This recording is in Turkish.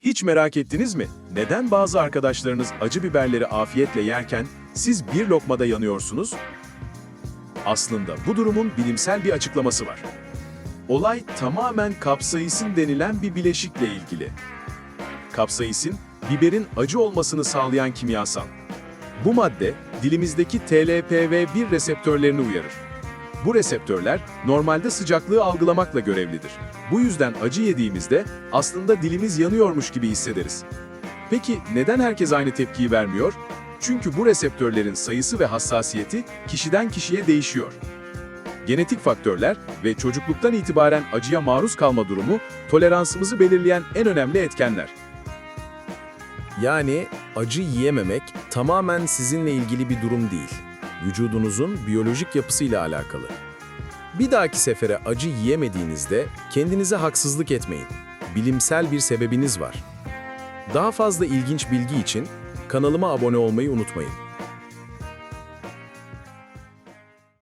Hiç merak ettiniz mi? Neden bazı arkadaşlarınız acı biberleri afiyetle yerken siz bir lokmada yanıyorsunuz? Aslında bu durumun bilimsel bir açıklaması var. Olay tamamen kapsaisin denilen bir bileşikle ilgili. Kapsaisin, biberin acı olmasını sağlayan kimyasal. Bu madde, dilimizdeki TLPV1 reseptörlerini uyarır. Bu reseptörler normalde sıcaklığı algılamakla görevlidir. Bu yüzden acı yediğimizde aslında dilimiz yanıyormuş gibi hissederiz. Peki neden herkes aynı tepkiyi vermiyor? Çünkü bu reseptörlerin sayısı ve hassasiyeti kişiden kişiye değişiyor. Genetik faktörler ve çocukluktan itibaren acıya maruz kalma durumu toleransımızı belirleyen en önemli etkenler. Yani acı yiyememek tamamen sizinle ilgili bir durum değil. Vücudunuzun biyolojik yapısıyla alakalı. Bir dahaki sefere acı yiyemediğinizde kendinize haksızlık etmeyin. Bilimsel bir sebebiniz var. Daha fazla ilginç bilgi için kanalıma abone olmayı unutmayın.